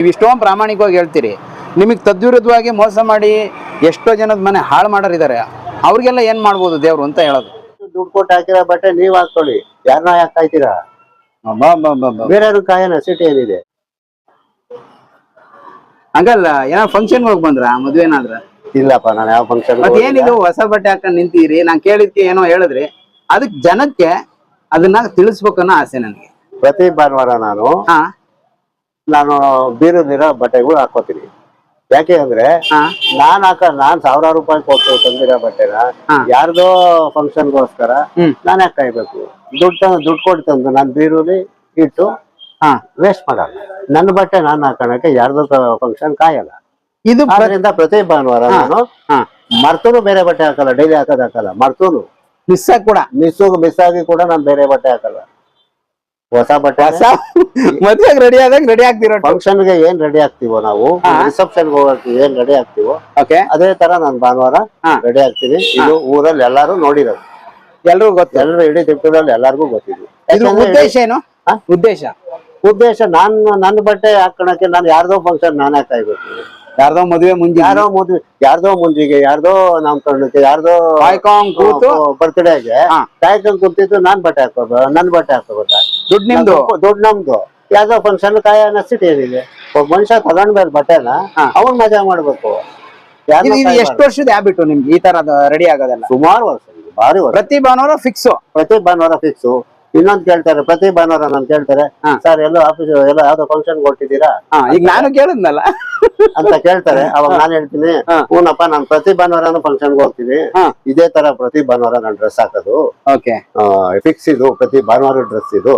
ನೀವು ಇಷ್ಟೊಂದು ಪ್ರಾಮಾಣಿಕವಾಗಿ ಹೇಳ್ತೀರಿ. ನಿಮಗೆ ತದ್ವಿರುದ್ಧವಾಗಿ ಮೋಸ ಮಾಡಿ ಎಷ್ಟೋ ಜನದ ಮನೆ ಹಾಳು ಮಾಡೋರಿದ್ದಾರೆ. ಅವ್ರಿಗೆಲ್ಲ ಏನ್ ಮಾಡ್ಬೋದು ದೇವ್ರು ಅಂತ ಹೇಳೋದು. ದುಡ್ಡು ಕೊಟ್ಟು ಹಾಕಿರ ಬಟ್ಟೆ ನೀವ್ ಹಾಕೊಳ್ಳಿ. ಯಾರನ್ನ ಯಾಕೆ ಕಾಯ್ತೀರಾ ಬೇರೆಯವ್ರ ಕಾಯನ ಸಿಟಿ ಏನಿದೆ ಹಂಗಲ್ಲ ಏನೋ ಫಂಕ್ಷನ್ ಹೋಗಿ ಬಂದ್ರ? ಮದ್ವೆ ಏನಾದ್ರ? ಇಲ್ಲಪ್ಪ ನಾನು ಯಾವ ಫಂಕ್ಷನ್ ಏನಿದು ಹೊಸ ಬಟ್ಟೆ ಹಾಕೊಂಡು ನಿಂತೀರಿ? ನಾನು ಕೇಳಿದ್ಕೆ ಏನೋ ಹೇಳಿದ್ರಿ. ಅದಕ್ಕೆ ಜನಕ್ಕೆ ಅದನ್ನ ತಿಳಿಸ್ಬೇಕನ್ನೋ ಆಸೆ ನನಗೆ. ಪ್ರತಿ ಭಾನುವಾರ ನಾನು ಹಾ. ನಾನು ಬೀರದಿರೋ ಬಟ್ಟೆಗಳು ಹಾಕೋತೀನಿ. ಯಾಕೆ ಅಂದ್ರೆ ನಾನ್ ಹಾಕ ನಾನ್ ಸಾವಿರಾರು ರೂಪಾಯಿ ಕೊಟ್ಟು ತಂದಿರೋ ಬಟ್ಟೆನ. ಯಾರ್ದೋ ಫಂಕ್ಷನ್ಗೋಸ್ಕರ ಗೋಸ್ಕರ ನಾನ್ ಯಾಕೆ ಕಾಯ್ಬೇಕು ದುಡ್ಡು ದುಡ್ಡು ಕೊಟ್ಟು ತಂದು ನಾನ್ ಬೀರುಲಿ ಇಟ್ಟು ಹಾ. ವೇಸ್ಟ್ ಮಾಡಲ್ಲ. ನನ್ನ ಬಟ್ಟೆ ನಾನು ಹಾಕೋಣಕ್ಕೆ ಯಾರ್ದೋ ಫಂಕ್ಷನ್ ಕಾಯಲ್ಲ. ಇದು ಪ್ರತಿ ಭಾನುವಾರ ನಾನು ಮರ್ತೂನು ಬೇರೆ ಬಟ್ಟೆ ಹಾಕಲ್ಲ ಡೈಲಿ ಹಾಕೋದ್ ಹಾಕಲ್ಲ. ಮರ್ತೂನು. ಮಿಸ್ ಕೂಡ. ಮಿಸ್ ಮಿಸ್ ಆಗಿ ಕೂಡ ನಾನು ಬೇರೆ ಬಟ್ಟೆ ಹಾಕಲ್ಲ. ಹೊಸ ಬಟ್ಟೆ ಹೊಸ ಮದ್ವೆಗ್ ರೆಡಿ ಆದಂಗ್ ರೆಡಿ ಆಗ್ತಿರೋ ಫಂಕ್ಷನ್ಗೆ ಏನ್ ರೆಡಿ ಆಗ್ತಿವೋ ನಾವು? ಹಾ. ರಿಸೆಪ್ಷನ್ ಹೋಗಕ್ಕೆ ಏನ್ ರೆಡಿ ಆಗ್ತಿವೋ? ಓಕೆ ಅದೇ ತರ ನಾನು ಭಾನುವಾರ ಹಾ. ರೆಡಿ ಆಗ್ತೀನಿ. ಇದು ಊರಲ್ಲಿ ಎಲ್ಲಾರು ನೋಡಿರೋದು. ಎಲ್ರಿಗೂ ಗೊತ್ತು. ಎಲ್ಲರೂ ಇಡೀ ತಿಪ್ಪದಲ್ಲಿ ಎಲ್ಲಾರ್ಗು ಗೊತ್ತಿದೆ ಇದ್ರ ಯಾಕಂದ್ರೆ ಉದ್ದೇಶ ಏನು? ಹಾ? ಉದ್ದೇಶ? ಉದ್ದೇಶ ನಾನ್ ನನ್ನ ಬಟ್ಟೆ ಹಾಕೋಣಕ್ಕೆ ನಾನು ಯಾರ್ದೋ ಫಂಕ್ಷನ್ ನಾನೇ ಕಾಯ್ಬೇಕು ಯಾರ್ದೋ ಮದ್ವೆ ಮುಂಜಿ ಯಾರೋ ಮದ್ವೆ ಯಾರ್ದೋ ಮುಂಜಿಗೆ ಯಾರ್ದೋ ನಾಮಕರಣಕ್ಕೆ ಯಾರ್ದೋ ಕಾಯ್ಕೊಂಡ್ ಕೂತು ಬರ್ತ್ಡೇಗೆ ಹಾ. ಕಾಯ್ಕೊಂಡ್ ಕೂತಿದ್ದು ನಾನ್ ಬಟ್ಟೆ ಹಾಕೋಬ ನನ್ ಬಟ್ಟೆ ಹಾಕೋಬೋದ ದುಡ್ಡು ನಿಮ್ದು? ದುಡ್ಡು ನಮ್ದು. ಯಾವ್ದೋ ಫಂಕ್ಷನ್ ಕಾಯ ನೆಸಿಟಿ ಏನಿದೆ ಒಬ್ಬ ಮನುಷ್ಯ ತಗೊಂಡ್ಮೇಲೆ ಬಟ್ಟೆನ ಹಾ. ಅವನ್ ಮಜಾ ಮಾಡ್ಬೇಕು. ಎಷ್ಟು ವರ್ಷದ ಹ್ಯಾಬಿಟ್ ನಿಮ್ಗೆ ಈ ತರ ರೆಡಿ ಆಗೋದಲ್ಲ? ಸುಮಾರು ವರ್ಷ ಭಾರಿ ವರ್ಷ. ಪ್ರತಿ ಭಾನುವಾರ ಫಿಕ್ಸ್ ಪ್ರತಿ ಭಾನುವಾರ ಫಿಕ್ಸ್ ಇನ್ನೊಂದ್ ಕೇಳ್ತಾರೆ ಪ್ರತಿ ಭಾನುವಾರ ನಾನು ಕೇಳ್ತಾರೆ. ಸರ್ ಎಲ್ಲೋ ಆಫೀಸ್ ಎಲ್ಲ ಯಾವ್ದೋ ಫಂಕ್ಷನ್ ಕೊಟ್ಟಿದ್ದೀರಾ ಈಗ ನಾನು ಕೇಳಿದ್ನಲ್ಲ. ಅಂತ ಕೇಳ್ತಾರೆ. ಅವಾಗ ನಾನು ಹೇಳ್ತೀನಿ. ಹೂನಪ್ಪ ನಾನು ಪ್ರತಿ ಭಾನುವಾರನು ಫಂಕ್ಷನ್ ಹೋಗ್ತೀನಿ. ಇದೇ ತರ ಪ್ರತಿ ಭಾನುವಾರ ನಾನು ಡ್ರೆಸ್ ಹಾಕೋದು. ಫಿಕ್ಸ್ ಇದು ಪ್ರತಿ ಭಾನುವಾರ ಡ್ರೆಸ್ ಇದು.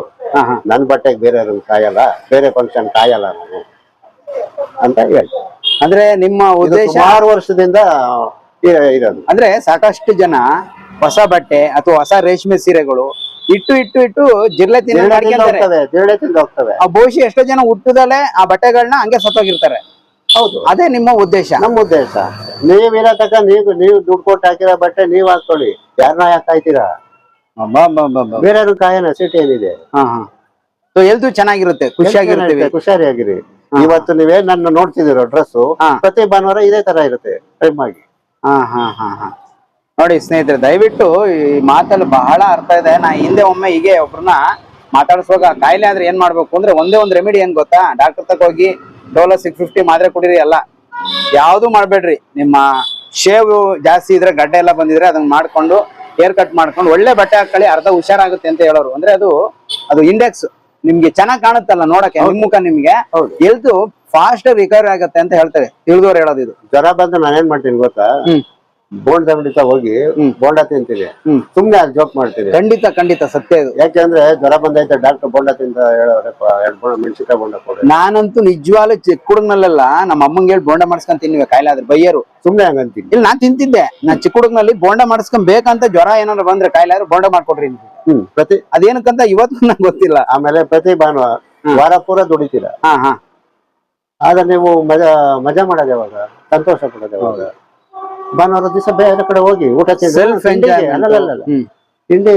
ನನ್ ಬಟ್ಟೆಗೆ ಬೇರೆ ಕಾಯಲ್ಲ ಬೇರೆ ಫಂಕ್ಷನ್ ಕಾಯಲ್ಲ ನಾನು. ಅಂತ ಹೇಳ್ತಾರೆ. ಅಂದ್ರೆ ನಿಮ್ಮ ಉದ್ದೇಶ ಆರು ವರ್ಷದಿಂದ ಇರೋದು. ಅಂದ್ರೆ ಸಾಕಷ್ಟು ಜನ ಹೊಸ ಬಟ್ಟೆ ಅಥವಾ ಹೊಸ ರೇಷ್ಮೆ ಸೀರೆಗಳು ಇಟ್ಟು ಇಟ್ಟು ಇಟ್ಟು ಜಿರ್ಲೆ ತಿನ್ನ ಜಿರಳೆ ತಿಂದು ಮಾಡ್ಕೊಂತಾರೆ. ಹೋಗ್ತವೆ ಜಿರಳೆ ತಿಂದು ಹೋಗ್ತವೆ. ಆ ಬಹುಶಃ ಎಷ್ಟೋ ಜನ ಹುಟ್ಟದಲ್ಲೇ ಆ ಬಟ್ಟೆಗಳನ್ನ ಹಂಗೆ ಸತ್ತೋಗಿರ್ತಾರೆ. ಹೌದು. ಅದೇ ನಿಮ್ಮ ಉದ್ದೇಶ. ನಮ್ಮ ಉದ್ದೇಶ. ನೀವ್ ಇರೋ ತನಕ ನೀವು ನೀವು ದುಡ್ಡು ಕೊಟ್ಟು ಹಾಕಿರೋ ಬಟ್ಟೆ ನೀವ್ ಹಾಕೊಳ್ಳಿ ಯಾರನ್ನ ಯಾಕೆ ಬೇರೆ ಬೇರೆಯವ್ರ ಕಾಯನ ಸಿಟಿ ಏನಿದೆ ಹಾ ಹಾ. ಸೊ ಎಲ್ದು ಚೆನ್ನಾಗಿರುತ್ತೆ ಖುಷಿಯಾಗಿರುತ್ತೆ ಖುಷಿಯಾಗಿರಿ ಇವತ್ತು ನೀವೇ ನನ್ನ ನೋಡ್ತಿದ್ದೀರೋ ಡ್ರೆಸ್. ಪ್ರತಿ ಭಾನುವಾರ ಇದೇ ತರ ಇರುತ್ತೆ ಟೈಮ್ ಆಗಿ. ಹಾ ಹಾ ಹಾ ಹಾ. ನೋಡಿ ಸ್ನೇಹಿತರೆ ದಯವಿಟ್ಟು ಈ ಮಾತಲ್ಲಿ ಬಹಳ ಅರ್ಥ ಇದೆ. ನಾ ಹಿಂದೆ ಒಮ್ಮೆ ಹೀಗೆ ಒಬ್ರನ್ನ ಮಾತಾಡಿಸುವಾಗ ಕಾಯಿಲೆ ಆದ್ರೆ ಏನ್ ಮಾಡ್ಬೇಕು ಅಂದ್ರೆ ಒಂದೇ ಒಂದು ರೆಮಿಡಿ ಏನ್ ಗೊತ್ತಾ? ಡಾಕ್ಟರ್ ತಕ್ಕ ಹೋಗಿ ಡೋಲೋ ಸಿಕ್ಸ್ ಫಿಫ್ಟಿ ಮಾತ್ರೆ ಕುಡೀರಿ ಅಲ್ಲ ಯಾವ್ದು ಮಾಡ್ಬೇಡ್ರಿ. ನಿಮ್ಮ ಶೇವ್ ಜಾಸ್ತಿ ಇದ್ರೆ ಗಡ್ಡೆ ಎಲ್ಲ ಬಂದಿದ್ರೆ ಅದನ್ನ ಮಾಡ್ಕೊಂಡು ಹೇರ್ ಕಟ್ ಮಾಡ್ಕೊಂಡು ಒಳ್ಳೆ ಬಟ್ಟೆ ಹಾಕೊಳ್ಳಿ ಅರ್ಧ ಹುಷಾರಾಗುತ್ತೆ ಅಂತ ಹೇಳೋರು. ಅಂದ್ರೆ ಅದು ಅದು ಇಂಡೆಕ್ಸ್ ನಿಮ್ಗೆ ಚೆನ್ನಾಗ್ ಕಾಣುತ್ತಲ್ಲ ನೋಡಕ್ಕೆ ಮುಖ ನಿಮ್ಗೆ. ಎಲ್ದು ಫಾಸ್ಟ್ ರಿಕವರಿ ಆಗುತ್ತೆ ಅಂತ ಹೇಳ್ತಾರೆ. ತಿಳಿದವ್ರು ಹೇಳೋದು ಇದು ಜ್ವರ ಬಂದ್ರೆ ನಾನೇನ್ ಮಾಡ್ತೀನಿ ಗೊತ್ತಾ? ಬೋಂಡ್ ಅಂಗಡಿತ ಹೋಗಿ. ಬೋಂಡ ತಿಂತೀನಿ ಸುಮ್ನೆ ಅಲ್ಲಿ ಜೋಕ್ ಮಾಡ್ತೀನಿ ಖಂಡಿತ ಖಂಡಿತ ಸತ್ಯ ಇದು. ಯಾಕೆಂದ್ರೆ ಜ್ವರ ಬಂದೈತೆ ಡಾಕ್ಟರ್ ಬೋಂಡ ತಿಂತ ಹೇಳೋರಪ್ಪ ಎರಡು ಬೋಂಡ ಮೆಣಸಿಕಾಯಿ ಬೋಂಡ ಕೊಡಿ ನಾನಂತೂ ನಿಜವಾಗ್ಲೂ ಚಿಕ್ಕ ಹುಡುಗನಲ್ಲೆಲ್ಲ ನಮ್ಮ ಅಮ್ಮಂಗೆ ಹೇಳಿ ಬೋಂಡ ಮಾಡ್ಸ್ಕೊಂಡ್ ತಿನ್ನುವೆ ಕಾಯಿಲೆ ಆದ್ರೆ ಬೈಯರು. ಸುಮ್ನೆ ಹಂಗಂತೀನಿ ಇಲ್ಲಿ ನಾನ್ ತಿಂತಿದ್ದೆ. ನಾನ್ ಚಿಕ್ಕ ಹುಡುಗನಲ್ಲಿ ಬೋಂಡ ಮಾಡ್ಸ್ಕೊಂಡ್ ಬೇಕಂತ ಜ್ವರ ಏನಾದ್ರು ಬಂದ್ರೆ ಕಾಯಿಲೆ ಆದ್ರೆ ಬೋಂಡ ಮಾಡ್ಕೊಡ್ರಿ. ಹ್ಮ್ ಪ್ರತಿ ಅದೇನಕ್ಕಂತ ಇವತ್ತು ನಂಗೆ ಗೊತ್ತಿಲ್ಲ. ಆಮೇಲೆ ಪ್ರತಿ ಭಾನುವಾರ. ವಾರ ಪೂರ ದುಡಿತೀರ. ಹಾ ಹಾ. ಆದ್ರೆ ನೀವು ಮಜಾ ಮಜಾ ಮಾಡೋದು ಯಾವಾಗ? ಸಂತೋಷ ಪಡೋದು ಯಾವಾಗ? ಭಾನುವಾರ ದಿವಸ ಬೇರೆ ಕಡೆ ಹೋಗಿ ಊಟ ತಿಂಡಿ- ಸೆಲ್ಫ್ ತಿಂಡಿಗೆ- ಅಲ್ಲಲ್ಲಲ್ಲ. ಹ್ಮ್. ತಿಂಡಿ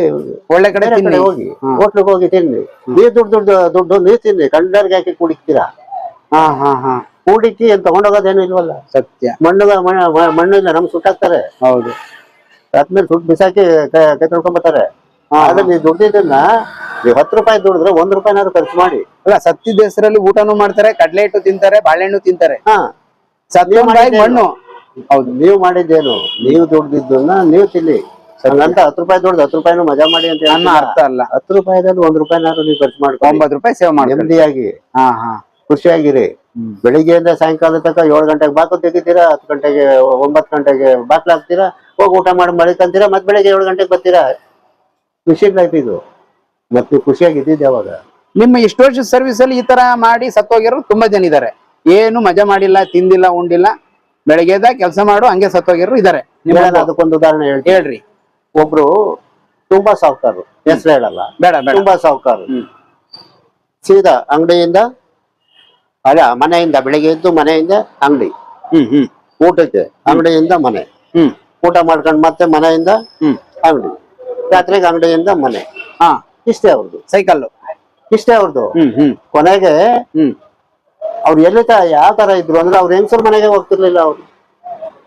ಒಳ್ಳೆ ಕಡೆ ಬೇರೆ ತಿನ್ನಿ. ಕಡೆ ಹೋಗಿ ಹ್ಮ್. ಹೋಟ್ಲಿಗೆ ಹೋಗಿ ತಿನ್ನಿ ನೀರ್ ದುಡ್ಡು ದುಡ್ಡು ದುಡ್ಡು ನೀರ್ ತಿನ್ನಿ. ಕಂಡರ್ಗೆ ಹಾಕಿ ಕುಡಿತೀರಾ? ಹಾ ಹಾ ಹಾ. ಕೂಡಿಕ್ಕಿ ಏನ್ ತಗೊಂಡೋಗೋದೇನು ಇಲ್ವಲ್ಲ? ಸತ್ಯ. ಮಣ್ಣು ಮಣ್ಣು- ಮಣ್ಣಿಂದ ನಮ್ಗೆ ಸುಟ್ಟಾಕ್ತಾರೆ ಹೌದು. ಆದ್ಮೇಲೆ ದುಡ್ಡು ಬಿಸಾಕಿ ಕೈ ತೊಳ್ಕೊಂಬತ್ತಾರೆ ಹಾ, ಆದ್ರೆ ನೀವು ದುಡ್ಡಿದ್ದನ್ನ ನೀವು ಹತ್ತು ರೂಪಾಯಿ ದುಡಿದ್ರೆ ಒಂದ್ ರೂಪಾಯಿನಾದ್ರು ಖರ್ಚು ಮಾಡಿ. ಅಲ್ಲ ಸತ್ತಿದ ಹೆಸರಲ್ಲಿ ಊಟನೂ ಮಾಡ್ತಾರೆ ಕಡ್ಲೆ ಹಿಟ್ಟು ತಿಂತಾರೆ ಬಾಳೆಹಣ್ಣು ತಿಂತಾರೆ. ಹಾ. ಸತ್ಯ? ಮಣ್ಣು. ಹೌದು ನೀವು ಮಾಡಿದ್ದೇನು ನೀವು ದುಡ್ದಿದ್ದನ್ನ ನೀವು ತಿನ್ನಿ. ಹಂಗಂತ ಹತ್ತು ರೂಪಾಯಿ ದುಡ್ದು ಹತ್ತು ರೂಪಾಯಿನೂ ಮಜಾ ಮಾಡಿ ಅಂತ ನನ್ನ ಅರ್ಥ ಅಲ್ಲ. ಹತ್ತು ರೂಪಾಯಿದಲ್ಲಿ ಒಂದ್ ರೂಪಾಯಿನಾದ್ರು ನೀವು ಖರ್ಚು ಮಾಡ್ಕೊಂಡು ಒಂಬತ್ತು ರೂಪಾಯಿ ಸೇವ್ ಮಾಡಿ ನೆಮ್ಮದಿಯಾಗಿ. ಹಾ ಹಾ. ಖುಷಿಯಾಗಿರಿ. ಬೆಳಿಗ್ಗೆಯಿಂದ ಸಾಯಂಕಾಲ ತನಕ ಏಳು ಗಂಟೆಗೆ ಬಾಕು ತೆಗಿತೀರಾ? ಹತ್ತು ಗಂಟೆಗೆ ಒಂಬತ್ತು ಗಂಟೆಗೆ ಬಾಕ್ಲ ಹಾಕ್ತೀರಾ? ಹೋಗಿ ಊಟ ಮಾಡಿ ಮಳಿಕಂತೀರಾ ಮತ್ತೆ ಬೆಳಿಗ್ಗೆ ಏಳು ಗಂಟೆಗೆ ಬರ್ತೀರಾ? ಖುಷಿ ಲೈಫ್ ಇದು. ಮತ್ತೆ ಖುಷಿಯಾಗಿ ಇದ್ದಿದ್ದು ಯಾವಾಗ ನಿಮ್ಮ ಇಷ್ಟು ವರ್ಷದ ಸರ್ವಿಸ್ ಅಲ್ಲಿ ಈ ತರ ಮಾಡಿ ಸತ್ತೋಗಿರೋ ತುಂಬಾ ಜನ ಇದಾರೆ ಏನು ಮಜಾ ಮಾಡಿಲ್ಲ ತಿಂದಿಲ್ಲ ಉಂಡಿಲ್ಲ. ಬೆಳಗ್ಗೆದ ಕೆಲಸ ಮಾಡು ಹಂಗೆ ಸತ್ತೋಗಿರು ಇದಾರೆ. ಅದಕ್ಕೊಂದು ಉದಾಹರಣೆ ಹೇಳ್ತೀನಿ. ಹೇಳ್ರಿ. ಒಬ್ರು ತುಂಬಾ ಸಾವುಕಾರರು ಹೆಸರು ಹೇಳಲ್ಲ. ಬೇಡ ಬೇಡ. ತುಂಬಾ ಸಾವುಕಾರರು. ಸೀದಾ ಅಂಗಡಿಯಿಂದ ಅಲ್ಲ ಮನೆಯಿಂದ ಬೆಳಿಗ್ಗೆ ಎದ್ದು ಮನೆಯಿಂದ ಅಂಗಡಿ. ಹ್ಮ್ ಹ್ಮ್. ಊಟಕ್ಕೆ ಅಂಗಡಿಯಿಂದ ಮನೆ. ಹ್ಮ್. ಊಟ ಮಾಡ್ಕೊಂಡು ಮತ್ತೆ ಮನೆಯಿಂದ ಹ್ಮ್. ಅಂಗಡಿ. ರಾತ್ರಿಗೆ ಅಂಗಡಿಯಿಂದ ಮನೆ. ಹಾ. ಇಷ್ಟೇ ಅವ್ರದ್ದು ಸೈಕಲ್ ಇಷ್ಟೇ ಅವ್ರದ್ದು ಹ್ಮ್ ಹ್ಮ್. ಕೊನೆಗೆ ಹ್ಮ್. ಅವ್ರು ಎಲ್ಲಿ ಯಾವ ತರ ಇದ್ರು? ಅಂದ್ರೆ ಅವ್ರ ಹೆಂಗಸರ ಮನೆಗೆ ಹೋಗ್ತಿರ್ಲಿಲ್ಲ ಅವ್ರು.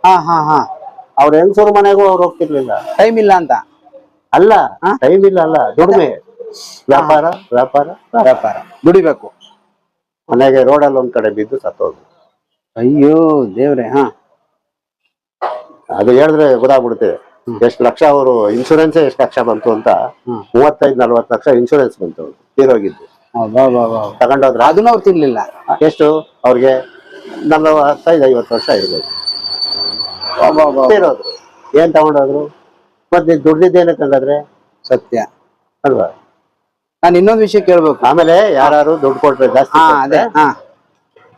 ಹಾ ಹಾ ಹಾ. ಅವ್ರ ಹೆಂಗ್ಸರ್ ಮನೆಗೂ ಅವ್ರು ಹೋಗ್ತಿರ್ಲಿಲ್ಲ. ಟೈಮ್ ಇಲ್ಲ ಅಂತ? ಅಲ್ಲ ಹಾ? ಟೈಮ್ ಇಲ್ಲ ಅಲ್ಲ. ದುಡಿಮೆ. ವ್ಯಾಪಾರ ವ್ಯಾಪಾರ ವ್ಯಾಪಾರ. ವ್ಯಾಪಾರ ದುಡಿಬೇಕು. ಮನೆಗೆ ರೋಡಲ್ಲಿ ಒಂದ್ ಕಡೆ ಬಿದ್ದು ಸತ್ತೋದು ಅಯ್ಯೋ ದೇವ್ರೆ ಹಾ. ಅದು ಹೇಳಿದ್ರೆ ಗೊತ್ತಾಗ್ಬಿಡುತ್ತೆ. ಎಷ್ಟು ಲಕ್ಷ ಅವರು ಇನ್ಶೂರೆನ್ಸ್ ಎಷ್ಟು ಲಕ್ಷ ಬಂತು ಅಂತ. ಹ್ಮ್. ಮೂವತ್ತೈದು ನಲ್ವತ್ತು ಲಕ್ಷ ಇನ್ಶೂರೆನ್ಸ್ ಬಂತು. ಅವರು ತೀರೋಗಿದ್ದು. ತಗೊಂಡೋದ್ರ? ಅದನ್ನ ಅವ್ರು ತಿನ್ಲಿಲ್ಲ. ಎಷ್ಟು? ಅವ್ರಿಗೆ ನಲವತ್ತೈದು ಐವತ್ತು ವರ್ಷ ಇರ್ಬೋದು. ಏನ್ ತಗೊಂಡೋದ್ರು? ಮತ್ತೆ ದುಡ್ದಿದ್ದೇನೆ ತಂದಾದ್ರೆ ಸತ್ಯ. ಅಲ್ವಾ? ನಾನು ಇನ್ನೊಂದು ವಿಷಯ ಕೇಳ್ಬೇಕು. ಆಮೇಲೆ ಯಾರು ದುಡ್ಡು ಕೊಟ್ರೆ ಜಾಸ್ತಿ ಹಾ ಅದೇ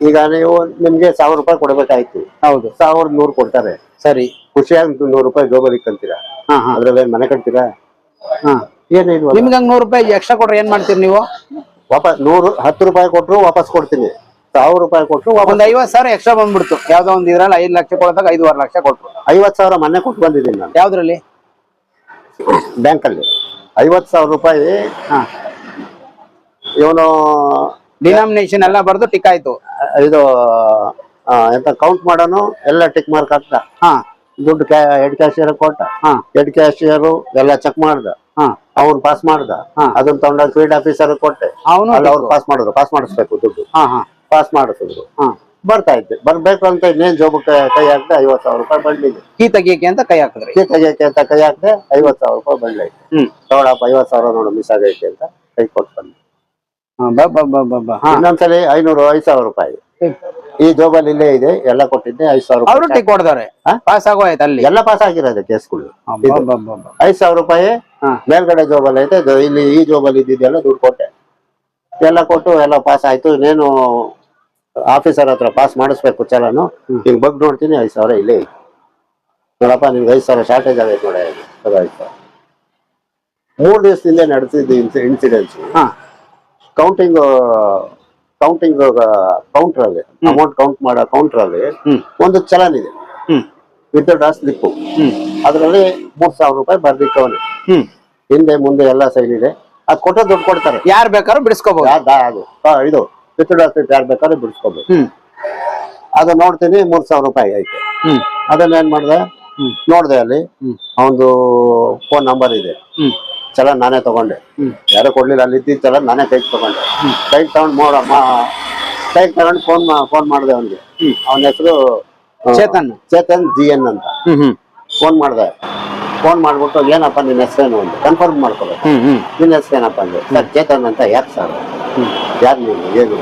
ಈಗ ನೀವು ನಿಮ್ಗೆ ಸಾವಿರ ರೂಪಾಯಿ ಕೊಡ್ಬೇಕಾಯ್ತು. ಹೌದು. ಸಾವಿರದ ನೂರು ಕೊಡ್ತಾರೆ. ಸರಿ. ಖುಷಿಯಾಗಿ ನೂರು ರೂಪಾಯಿ ಜೋಬಲ್ಲಿ ಕಂತೀರಾ ಅದ್ರಲ್ಲಿ ಮನೆ ಕಟ್ತೀರಾ? ಹಾ. ಏನಿಲ್ವಾ ನಿಮ್ಗೆ ಹಂಗ್ ನೂರು ರೂಪಾಯಿ ಎಕ್ಸ್ಟ್ರಾ ಕೊಟ್ರೆ ಏನ್ ಮಾಡ್ತೀರಿ ನೀವು? ವಾಪಸ್ ನೂರು ಹತ್ತು ರೂಪಾಯಿ ಕೊಟ್ಟರು ವಾಪಸ್ ಕೊಡ್ತೀನಿ. ಸಾವಿರ ರೂಪಾಯಿ ಕೊಟ್ಟರು ಒಂದು ಐವತ್ತು ಸಾವಿರ ಎಕ್ಸ್ಟ್ರಾ ಬಂದ್ಬಿಡ್ತು. ಯಾವ್ದೋ ಒಂದು ಇದ್ರಲ್ಲಿ ಐದು ಲಕ್ಷ ಕೊಡದಾಗ ಐದುವರೆ ಲಕ್ಷ ಕೊಟ್ಟರು ಐವತ್ತು ಸಾವಿರ ಮೊನ್ನೆ ಕೊಟ್ಟು ಬಂದಿದ್ದೀನಿ ನಾನು. ಯಾವ್ದ್ರಲ್ಲಿ? ಬ್ಯಾಂಕಲ್ಲಿ. ಐವತ್ತು ಸಾವಿರ ರೂಪಾಯಿ ಹಾ. ಇವನು ಡಿನಾಮಿನೇಷನ್ ಎಲ್ಲ ಬರೆದು ಟಿಕ್ ಆಯ್ತು. ಇದು ಎಂತ ಕೌಂಟ್ ಮಾಡೋನು ಎಲ್ಲ ಟಿಕ್ ಮಾರ್ಕ್ ಹಾಕ್ದ. ಹಾಂ. ದುಡ್ಡು ಕ್ಯಾ ಹೆಡ್ ಕ್ಯಾಶಿಯರ್ ಕೊಟ್ಟ. ಹಾಂ. ಹೆಡ್ ಕ್ಯಾಶಿಯರು ಎಲ್ಲ ಚೆಕ್ ಮಾಡ್ದ. ಹಾ. ಅವ್ನು ಪಾಸ್ ಮಾಡ್ದ. ಅದನ್ನ ತಗೊಂಡ ಫೀಲ್ಡ್ ಆಫೀಸರ್ ಕೊಟ್ಟೆ. ಅವನು ಅವ್ರು ಪಾಸ್ ಮಾಡಿದ್ರು. ಪಾಸ್ ಮಾಡಿಸ್ಬೇಕು ದುಡ್ಡು. ಹಾ ಹಾ. ಪಾಸ್ ಮಾಡಿಸಿದ್ರು. ಹಾ. ಬರ್ತಾ ಇದ್ದೆ. ಬರ್ಬೇಕು ಅಂತ ಇನ್ನೇನ್ ಜೋಬಕ್ಕೆ ಕೈ ಹಾಕ್ದೆ? ಐವತ್ ಸಾವಿರ ರೂಪಾಯಿ ಬಂದಿದೆ. ಕೀ ತೆಗಿಯಕ್ಕೆ ಅಂತ ಕೈ ಹಾಕಿದ್ರೆ? ಕೀ ತೆಗಿಯಕ್ಕೆ ಅಂತ ಕೈ ಹಾಕ್ದೆ ಐವತ್ ಸಾವಿರ ರೂಪಾಯಿ ಬಂದೈತೆ ಹ್ಮ್. ನೋಡಪ್ಪ ಐವತ್ ಸಾವಿರ ನೋಡು ಮಿಸ್ ಆಗೈತೆ ಅಂತ ಕೈ ಕೊಟ್ಟು ಬಂದೆ. ಹಾ, ಬಾ ಬಾ ಬಾ ಬಾ ಬಾ. ಹಾ ಇನ್ನೊಂದ್ಸಲಿ ಐನೂರು ಐದ್ ಸಾವಿರ ರೂಪಾಯಿ. ಈ ಜೋಬಲ್ಲಿ ಇಲ್ಲೇ ಇದೆ ಎಲ್ಲ ಕೊಟ್ಟಿದ್ದೆ ಐದ್ ಸಾವಿರ ಅವರು ರೂಪಾಯಿ ಟಿಕ್ ಕೊಡ್ತಾರೆ. ಹಾ? ಪಾಸ್ ಆಗೋ ಆಯ್ತು ಅಲ್ಲಿ. ಎಲ್ಲ ಪಾಸ್ ಆಗಿರೋದು ಕೇಸ್ಗಳು. ಐದು ಸಾವಿರ ರೂಪಾಯಿ ಹಾ. ಮೇಲ್ಗಡೆ ಜೋಬಲ್ ಐತೆ ಇದು ಇಲ್ಲಿ ಈ ಜೋಬಲ್ ಇದ್ದಿದ್ದೆಲ್ಲ ದುಡ್ಡು ಕೊಟ್ಟೆ. ಎಲ್ಲ ಕೊಟ್ಟು ಎಲ್ಲ ಪಾಸ್ ಆಯ್ತು. ಇನ್ನೇನು ಆಫೀಸರ್ ಹತ್ರ ಪಾಸ್ ಮಾಡಿಸ್ಬೇಕು ಚಲನು. ಈಗ ಬಗ್ ನೋಡ್ತೀನಿ ಐದು ಸಾವಿರ ಇಲ್ಲೇ ಐತೆ ನೋಡಪ್ಪ ನಿಮ್ಗೆ ಐದು ಸಾವಿರ ಶಾರ್ಟೇಜ್ ಆಗೈತೆ ನೋಡಿ ಅದು ಐದ್ ಸಾವಿರ. ಮೂರ್ ದಿವಸದಿಂದ ನಡೆಸಿದ್ದು ಇನ್ಸಿಡೆನ್ಸ್ ಹಾ. ಕೌಂಟಿಂಗ್ ಕೌಂಟಿಂಗ್ ಕೌಂಟರ್ ಅಲ್ಲಿ ಅಮೌಂಟ್ ಕೌಂಟ್ ಮಾಡೋ ಕೌಂಟರ್ ಅಲ್ಲಿ ಒಂದು ಚಲನ್ ಇದೆ ವಿತ್ ಡ್ರಾ ಸ್ಲಿಪ್ ಅದರಲ್ಲಿ ಮೂರ್ ಸಾವಿರ ರೂಪಾಯಿ ಬರ್ದಿಕ್ಕವನೆ. ಹಿಂದೆ ಮುಂದೆ ಎಲ್ಲ ಸೈಡ್ ಇದೆ. ಅದ್ ಕೊಟ್ಟು ದುಡ್ಡು ಕೊಡ್ತಾರೆ. ಯಾರ್ ಬೇಕಾದ್ರೂ ಬಿಡಿಸ್ಕೋಬಹುದು ಇದು. ವಿತ್ ಡ್ರಾ ಸ್ಲಿಪ್ ಯಾರು ಬೇಕಾದ್ರೆ ಬಿಡಿಸ್ಕೋಬಹುದು ಅದು ನೋಡ್ತೀನಿ ಮೂರ್ ಸಾವಿರ ರೂಪಾಯಿ ಐತೆ. ಅದನ್ನ ಏನ್ ಮಾಡ್ದೆ. ನೋಡ್ದೆ ಅಲ್ಲಿ. ಅವನದು ಫೋನ್ ನಂಬರ್ ಇದೆ. ಚಲನ್ ನಾನೇ ತಗೊಂಡೆ. ಯಾರು ಕೊಡ್ಲಿಲ್ಲ ಅಲ್ಲಿ ಇದ್ದಿದ್ದ ಚಲನ್ ನಾನೇ ಕೈಗೆ ತಗೊಂಡೆ. ಕೈಗೆ ತಗೊಂಡು ಮೋಡ ಕೈಗೆ ತಗೊಂಡು ಫೋನ್ ಫೋನ್ ಮಾಡಿದೆ ಅವನಿಗೆ. ಅವನ ಹೆಸರು ಚೇತನ್. ಚೇತನ್ ಜಿ ಎನ್ ಅಂತ. ಫೋನ್ ಮಾಡಿದೆ. ಫೋನ್ ಮಾಡ್ಬಿಟ್ಟು ಏನಪ್ಪ ನಿನ್ನ ಹೆಸರೇನು ಅಂತ. ಕನ್ಫರ್ಮ್ ಮಾಡ್ಕೋಬೇಕು. ನಿನ್ನ ಹೆಸರು ಏನಪ್ಪ ಅಂದ್ರೆ ಸರ್ ಚೇತನ್ ಅಂತ ಯಾಕೆ ಸರ್? ಯಾರು ನೀವು? ಏನು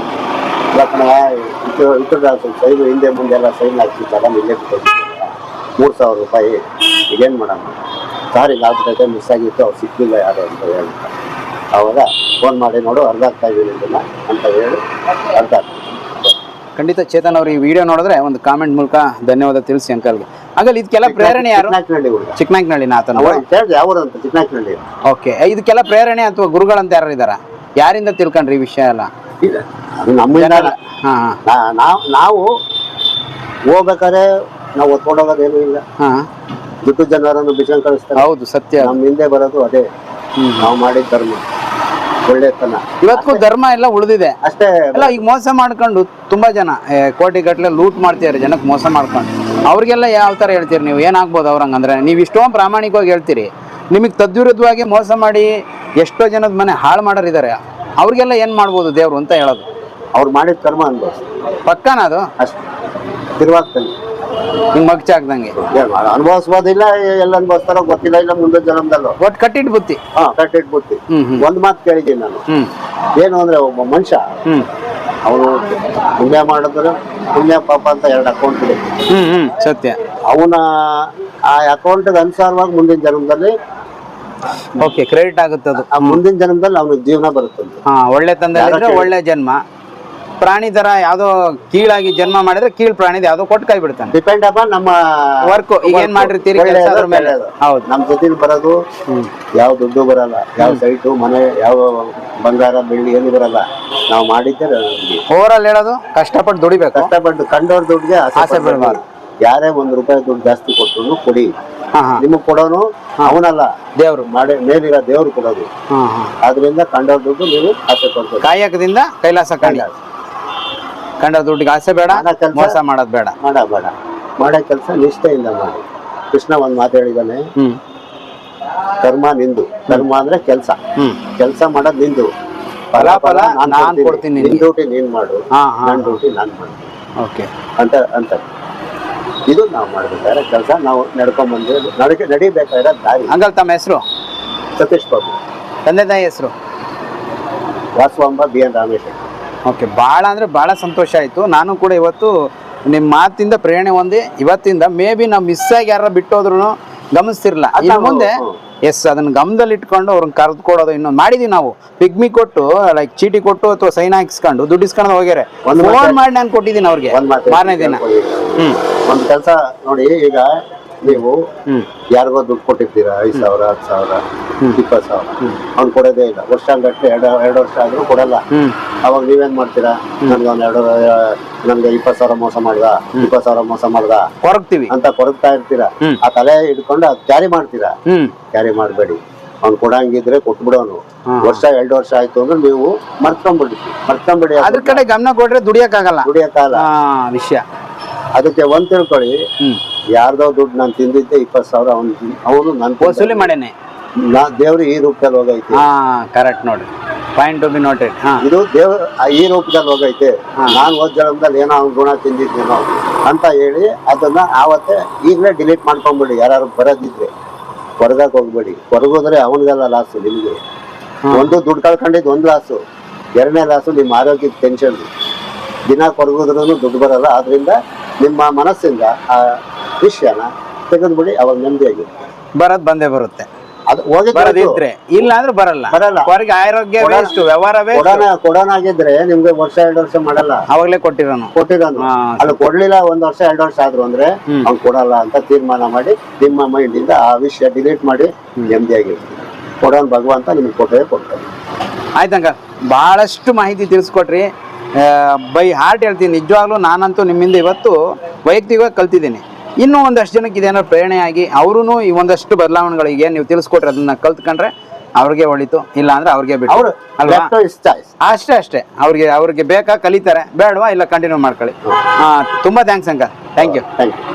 ಇತರ ಸೈನ್ ಹಿಂದೆ ಮುಂದೆ ಎಲ್ಲ ಸೈನ್ ಹಾಕ್ತಿದ್ದಲ್ಲ ಇಲ್ಲೇ. ಮೂರು ಸಾವಿರ ರೂಪಾಯಿ. ಈಗೇನು ಮಾಡೋಣ? ಸಾರಿ ಕಡೆ ಮಿಸ್ ಆಗಿತ್ತು ಅವ್ರು ಸಿಕ್ಕಿಲ್ಲ ಯಾರು ಅಂತ ಹೇಳಿ. ಅವಾಗ ಫೋನ್ ಮಾಡಿ ನೋಡು ಅರ್ಧ ಆಗ್ತಾ ಇದ್ದೀನಿ ಇದನ್ನ ಅಂತ ಹೇಳಿ ಅರ್ಧ ಆಗ್ತದೆ ಖಂಡಿತ ಚೇತನ್ ಅವ್ರು ಈ ವಿಡಿಯೋ ನೋಡಿದ್ರೆ ಒಂದು ಕಾಮೆಂಟ್ ಮೂಲಕ ಧನ್ಯವಾದ ತಿಳಿಸಿ ಅಂಕಲ್ಗೆ. ಹಾಗಲ್ಲಿ ಇದಕ್ಕೆಲ್ಲ ಪ್ರೇರಣೆ ಯಾರು? ಹುಡುಗ. ಚಿಕ್ಕನಾಗ್ನಳ್ಳಿ ನಾತನ ಅವ ಯಾವ ಊರು ಅಂತ? ಚಿಕ್ಕನಾಕ್ನಹಳ್ಳಿ ಓಕೆ ಇದಕ್ಕೆಲ್ಲ ಪ್ರೇರಣೆ ಅಥವಾ ಗುರುಗಳಂತ ಯಾರು ಇದಾರ ಯಾರಿಂದ ತಿಳ್ಕೊಂಡ್ರಿ ಈ ವಿಷಯ ಎಲ್ಲ? ಇದೆ ಅದು ನಮ್ಮಿಂದ ಅಲ್ಲ. ಹಾ ಹಾ. ನಾ- ನಾವು ನಾವು ಹೋಗ್ಬೇಕಾದ್ರೆ ನಾವು ಒತ್ಕೊಂಡು ಹೋಗೋದೇನು ಇಲ್ಲ. ಹಾ. ದುಡ್ಡು ಜನರನ್ನು ಬಿಚ್ಕೊಂಡು ಕಳಿಸ್ತಾರೆ. ಹೌದು ಸತ್ಯ. ನಮ್ಮ ಹಿಂದೆ ಬರೋದು ಅದೇ. ನಾವು ಮಾಡಿದ ಧರ್ಮ. ಒಳ್ಳೆತನ. ಇವತ್ತಿಗೂ ಧರ್ಮ ಎಲ್ಲ ಉಳಿದಿದೆ. ಅಷ್ಟೇ. ಅಲ್ಲ ಈಗ ಮೋಸ ಮಾಡ್ಕೊಂಡು ತುಂಬಾ ಜನ ಕೋಟಿ ಗಟ್ಟಲೆ ಲೂಟ್ ಮಾಡ್ತಿದ್ದಾರೆ ಜನಕ್ಕೆ ಮೋಸ ಮಾಡ್ಕೊಂಡು. ಅವ್ರಿಗೆಲ್ಲ ಯಾವ ತರ ಹೇಳ್ತೀರಿ ನೀವು? ಏನಾಗ್ಬೋದು ಅವ್ರಂಗ ಅಂದ್ರೆ ನೀವು ಇಷ್ಟೊಂದು ಪ್ರಾಮಾಣಿಕವಾಗಿ ಹೇಳ್ತೀರಿ. ನಿಮಗೆ ತದ್ವಿರುದ್ಧವಾಗಿ ಮೋಸ ಮಾಡಿ ಎಷ್ಟೋ ಜನದ ಮನೆ ಹಾಳು ಮಾಡೋರಿದ್ದಾರೆ. ಅವ್ರಿಗೆಲ್ಲ ಏನ್ ಮಾಡ್ಬೋದು ದೇವ್ರು ಅಂತ ಹೇಳೋದು. ಅವ್ರು ಮಾಡಿದ ಕರ್ಮ ಅನ್ಬೋದು. ಪಕ್ಕನ ಅದು? ಅಷ್ಟೇ. ತಿರುವಾಗ್ತಾನೆ. ಹಿಂಗ್ ಮಗ್ಚ ಆಗ್ದಂಗೆ. ಅನುಭವಿಸ್ಬೋದಿಲ್ಲ ಎಲ್ಲ ಅನುಭವಿಸ್ತಾರೋ ಗೊತ್ತಿಲ್ಲ ಇಲ್ಲ ಮುಂದೆ ಜನ್ಮದಲ್ಲೋ. ಒಟ್ ಕಟ್ಟಿಟ್ ಬುತ್ತಿ. ಹಾ ಕಟ್ಟಿಟ್ ಬುತ್ತಿ. ಒಂದ್ ಮಾತು ಕೇಳಿದ್ದೀನಿ ನಾನು. ಏನು ಅಂದ್ರೆ ಒಬ್ಬ ಮನುಷ್ಯ ಅವನು ಪುಣ್ಯ ಮಾಡಿದ್ರೆ ಪುಣ್ಯ ಪಾಪ ಅಂತ ಎರಡು ಅಕೌಂಟ್ ಇದೆ. ಸತ್ಯ. ಅವನ ಆ ಅಕೌಂಟ್ ಅನುಸಾರವಾಗಿ ಮುಂದಿನ ಜನ್ಮದಲ್ಲಿ ಓಕೆ ಕ್ರೆಡಿಟ್ ಆಗುತ್ತೆ ಅದು ಆ ಮುಂದಿನ ಜನ್ಮದಲ್ಲಿ ಅವನ ಜೀವನ ಬರುತ್ತೆ ಹಾ ಒಳ್ಳೆ ತಂದೆ ಒಳ್ಳೆ ಜನ್ಮ. ಪ್ರಾಣಿ ತರ ಯಾವ್ದೋ ಕೀಳಾಗಿ ಜನ್ಮ ಮಾಡಿದ್ರೆ ಕೀಳ್ ಪ್ರಾಣಿ ಯಾವ್ದೋ ಕೊಟ್ಟು ಕೈ ಬಿಡ್ತಾನೆ. ಡಿಪೆಂಡ್ ಅಪ ನಮ್ಮ ವರ್ಕ್ ಈಗ ಏನ್ ಮಾಡಿರ್ತೀರಿ ಕೆಲಸ ಅದ್ರ ಮೇಲೆ? ಕೆಟ್ಟದ್ದು. ಹೌದು. ನಮ್ ಜೊತೆಲಿ ಬರೋದು ಯಾವ ದುಡ್ಡು ಬರಲ್ಲ ಯಾವ ಸೈಟು ಮನೆ ಯಾವ ಬಂಗಾರ ಬೆಳ್ಳಿ ಏನು ಬರಲ್ಲ ನಾವು ಮಾಡಿದ್ದೆ ಓವರಲ್ ಓವರ್ ಆಲ್ ಹೇಳೋದು ಕಷ್ಟಪಟ್ಟು ದುಡಿಬೇಕು. ಕಷ್ಟಪಟ್ಟು ಕಂಡವ್ರ ದುಡ್ಡಿಗೆ ಆಸೆ ಬಿಡಬಾರ್ದು. ಯಾರೇ ಒಂದ್ ರೂಪಾಯಿ ದುಡ್ಡು ಜಾಸ್ತಿ ಕೊಟ್ಟರು ಕೊಡಿ. ನಿಮಗ್ ಕೊಡೋನು ಅವನಲ್ಲ. ದೇವ್ರು. ಮಾಡಿ ಮೇಲಿರೋ ದೇವ್ರು ಕೊಡೋದು. ಆದ್ರಿಂದ ಕಂಡವ್ರ ದುಡ್ಡು ನೀವು ಆಸೆ ಕೊಡ್ತೀವಿ ಕಾಯಕದಿಂದ ಕೈಲಾಸ ಕಾಣಿ ಕಂಡ ದುಡ್ಡಿಗೆ ಆಸೆ ಬೇಡ ಮಾಡೋ ಮೋಸ ಮಾಡೋದ್ ಬೇಡ. ಮಾಡಬೇಡ ಮಾಡೋ ಕೆಲಸ ನಿಷ್ಠೆಯಿಂದ ಮಾಡಿ ಕೃಷ್ಣ ಒಂದ್ ಮಾತು ಹೇಳಿದಾನೆ ಕರ್ಮ ನಿಂದು. ಕರ್ಮ ಅಂದ್ರೆ ಕೆಲಸ. ಹ್ಮ್. ಕೆಲಸ ಮಾಡೋದ್ ನಿಂದು. ಫಲ ಫಲ ನಾನು ಕೊಡ್ತೀನಿ. ನಿನ್. ಡ್ಯೂಟಿ ನೀನ್ ಮಾಡು. ನನ್ ಡ್ಯೂಟಿ ನಾನ್ ಮಾಡ್ತೀನಿ ಓಕೆ. ಅಂತ ಅಂತ. ಇದು ನಾವು ಮಾಡ್ಬೇಕಾದ್ರೆ ಕೆಲಸ ನಾವು ನಡ್ಕೊಂಡ್ ಬಂದು ನಡಕ ನಡಿಬೇಕಾದ್ರೆ ದಾರಿ. ಅಂಕಲ್ ತಮ್ಮ ಹೆಸರು? ಸತೀಶ್ ಬಾಬು. ತಂದೆ ತಾಯಿ ಹೆಸರು? ವಾಸುವಂಬ ಬಿ ಎನ್ ರಾಮೇಶ್. ಓಕೆ ಭಾಳ ಅಂದರೆ ಭಾಳ ಸಂತೋಷ ಆಯಿತು. ನಾನು ಕೂಡ ಇವತ್ತು ನಿಮ್ಮ ಮಾತಿಂದ ಪ್ರೇರಣೆ ಹೊಂದಿ ಇವತ್ತಿಂದ ಮೇ ಬಿ ನಾವು ಮಿಸ್ ಆಗಿ ಯಾರ ಬಿಟ್ಟೋದ್ರು ಗಮನಿಸ್ತಿರಲ್ಲ ಅದ್ ಇನ್ನು ಮುಂದೆ ಎಸ್ ಅದನ್ನು ಗಮನದಲ್ಲಿ ಇಟ್ಕೊಂಡು ಅವ್ರನ್ನ ಕರೆದು ಕೊಡೋದು ಇನ್ನೊಂದು ಮಾಡಿದೀವಿ ನಾವು. ಪಿಗ್ಮಿ ಕೊಟ್ಟು ಲೈಕ್ ಚೀಟಿ ಕೊಟ್ಟು ಅಥವಾ ಸೈನ್ ಹಾಕಿಸ್ಕೊಂಡು ದುಡ್ಡು ಇಸ್ಕೊಂಡು ಹೋಗ್ಯಾರೆ. ಒಂದು ಫೋನ್ ಮಾಡಿ ನಾನು ಕೊಟ್ಟಿದ್ದೀನಿ ಅವ್ರಿಗೆ ಮಾರನೇ ದಿನ. ಒಂದ್ ಕೆಲಸ ನೋಡಿ ಈಗ ನೀವು ಯಾರಿಗೋ ದುಡ್ಡು ಕೊಟ್ಟಿರ್ತೀರಾ? ಐದ್ ಸಾವಿರ ಹತ್ತು ಸಾವಿರ ಇಪ್ಪತ್ತು ಸಾವಿರ. ಅವ್ನು ಕೊಡೋದೇ ಇಲ್ಲ. ವರ್ಷ ಗಟ್ಟಲೆ ಎರಡು ಎರಡು ವರ್ಷ ಆದ್ರೂ ಕೊಡಲ್ಲ. ಅವಾಗ ನೀವೇನ್ ಮಾಡ್ತೀರಾ? ನನ್ಗೆ ಒಂದ್ ಎರಡು ನನ್ಗೆ ಇಪ್ಪತ್ತು ಸಾವಿರ ಮೋಸ ಮಾಡ್ದ? ಇಪ್ಪತ್ತು ಸಾವಿರ ಮೋಸ ಮಾಡ್ದ? ಕೊರಗ್ತೀವಿ. ಅಂತ ಕೊರಗ್ತಾ ಇರ್ತೀರಾ? ಆ ತಲೆ ಹಿಡ್ಕೊಂಡು ಅದ್ ಕ್ಯಾರಿ ಮಾಡ್ತೀರಾ? ಕ್ಯಾರಿ ಮಾಡಬೇಡಿ. ಅವ್ನು ಕೊಡಂಗಿದ್ರೆ ಕೊಟ್ಬಿಡೋನು. ವರ್ಷ ಎರಡು ವರ್ಷ ಆಯ್ತು ಅಂದ್ರೆ ನೀವು ಮರ್ತ್ಕೊಂಡ್ಬಿಡಿ ಮರ್ತ್ಕೊಂಡ್ಬಿಡಿ ಅದ್ರ ಕಡೆ ಗಮನ ಕೊಟ್ರೆ ದುಡಿಯಕ್ಕಾಗಲ್ಲ. ದುಡಿಯಕ್ಕಾಗಲ್ಲ. ವಿಷಯ. ಅದಕ್ಕೆ ಒಂದ್ ತಿಳ್ಕೊಳ್ಳಿ. ಯಾರ್ದೋ ದುಡ್ಡು ನಾನು ತಿಂದಿದ್ದೆ ಇಪ್ಪತ್ತು ಸಾವಿರ ಅವನು ಅವನು ನನ್ ವಸೂಲಿ ಮಾಡೇನೆ. ನಾ ದೇವ್ರು ಈ ರೂಪದಲ್ಲಿ ಹೋಗೈತೆ. ಹಾ ಕರೆಕ್ಟ್ ನೋಡಿ. ಪಾಯಿಂಟ್ ಟು ಬಿ ನೋಟೆಡ್ ಹಾ. ಇದು ದೇವ್ ಆ ಈ ರೂಪದಲ್ಲಿ ಹೋಗೈತೆ. ನಾನು ಹೋದ ಜನದಲ್ಲಿ ಏನೋ ಅವ್ನ ಗುಣ ತಿಂದಿದ್ದೇನೋ ಅಂತ ಹೇಳಿ ಅದನ್ನ ಆವತ್ತೇ ಈಗಲೇ ಡಿಲೀಟ್ ಮಾಡ್ಕೊಂಬಿಡಿ. ಯಾರು ಬರೋದಿದ್ರೆ ಹೊರಗಕ್ಕೆ ಹೋಗ್ಬೇಡಿ. ಹೊರಗೋದ್ರೆ ಅವನಿಗೆಲ್ಲ ಲಾಸು ನಿಮಗೆ. ಒಂದು ದುಡ್ಡು ಕಳ್ಕೊಂಡಿದ್ದು ಒಂದು ಲಾಸು ಎರಡನೇ ಲಾಸು ನಿಮ್ಮ ಆರೋಗ್ಯದ ಟೆನ್ಷನ್ ದಿನ ಕೊರಗಿದ್ರೂ ದುಡ್ಡು ಬರಲ್ಲ. ಆದ್ರಿಂದ ನಿಮ್ಮ ಮನಸ್ಸಿಂದ ಆ ವಿಷಯನ ತೆಗೆದ್ಬಿಡಿ ಅವಾಗ ನೆಮ್ಮದಿಯಾಗಿ ಬರೋದ್ ಬಂದೇ ಬರುತ್ತೆ. ಅದು ಬರೋದಿದ್ರೆ ಇಲ್ಲ ಅಂದ್ರೆ ಬರಲ್ಲ. ಬರಲ್ಲ. ಆರೋಗ್ಯ ವೇಸ್ಟ್ ವ್ಯವಹಾರ ವೇಸ್ಟ್ ಕೊಡೋಣ ಕೊಡೋಣ ಆಗಿದ್ರೆ ನಿಮ್ಗೆ ವರ್ಷ ಎರಡು ವರ್ಷ ಮಾಡಲ್ಲ. ಅವಾಗಲೇ ಕೊಟ್ಟಿರೋನು. ಕೊಟ್ಟಿರೋನು. ಅದು ಅಲ್ಲಿ ಕೊಡ್ಲಿಲ್ಲ ಒಂದ್ ವರ್ಷ ಎರಡು ವರ್ಷ ಆದ್ರು ಅಂದ್ರೆ. ಅವ್ನು ಕೊಡಲ್ಲ ಅಂತ ತೀರ್ಮಾನ ಮಾಡಿ ನಿಮ್ಮ ಮೈಂಡ್ ಇಂದ ಆ ವಿಷಯ ಡಿಲೀಟ್ ಮಾಡಿ ನೆಮ್ಮದಿಯಾಗಿ ಕೊಡೋನ್ ಭಗವಂತ ನಿಮ್ಗೆ ಕೊಟ್ಟೇ ಕೊಡ್ತಾನೆ ಆಯ್ತಂಕ ಬಹಳಷ್ಟು ಮಾಹಿತಿ ತಿಳಿಸ್ಕೊಟ್ರಿ. ಬೈ ಹಾರ್ಟ್ ಹೇಳ್ತೀನಿ. ನಿಜವಾಗ್ಲೂ ನಾನಂತೂ ನಿಮ್ಮಿಂದ ಇವತ್ತು ವೈಯಕ್ತಿಕವಾಗಿ ಕಲ್ತಿದ್ದೀನಿ. ಇನ್ನೂ ಒಂದಷ್ಟು ಜನಕ್ಕೆ ಇದೇನೋ ಪ್ರೇರಣೆಯಾಗಿ ಅವರು ಈ ಒಂದಷ್ಟು ಬದಲಾವಣೆಗಳಿಗೆ ನೀವು ತಿಳಿಸ್ಕೊಟ್ರೆ ಅದನ್ನ ಕಲ್ತ್ಕೊಂಡ್ರೆ ಅವ್ರಿಗೆ ಒಳಿತು ಇಲ್ಲ ಅಂದ್ರೆ ಅವ್ರಿಗೆ ಬಿಟ್ಟು ಅಲ್ವಾ? ಅಷ್ಟೇ ಅಷ್ಟೇ. ಅವ್ರಿಗೆ ಅವ್ರಿಗೆ ಬೇಕಾ ಕಲಿತಾರೆ ಬೇಡವಾ ಇಲ್ಲ ಕಂಟಿನ್ಯೂ ಮಾಡ್ಕೊಳ್ಳಿ. ತುಂಬಾ ಥ್ಯಾಂಕ್ಸ್ ಅಂಕ ಥ್ಯಾಂಕ್ ಯು ಥ್ಯಾಂಕ್ you.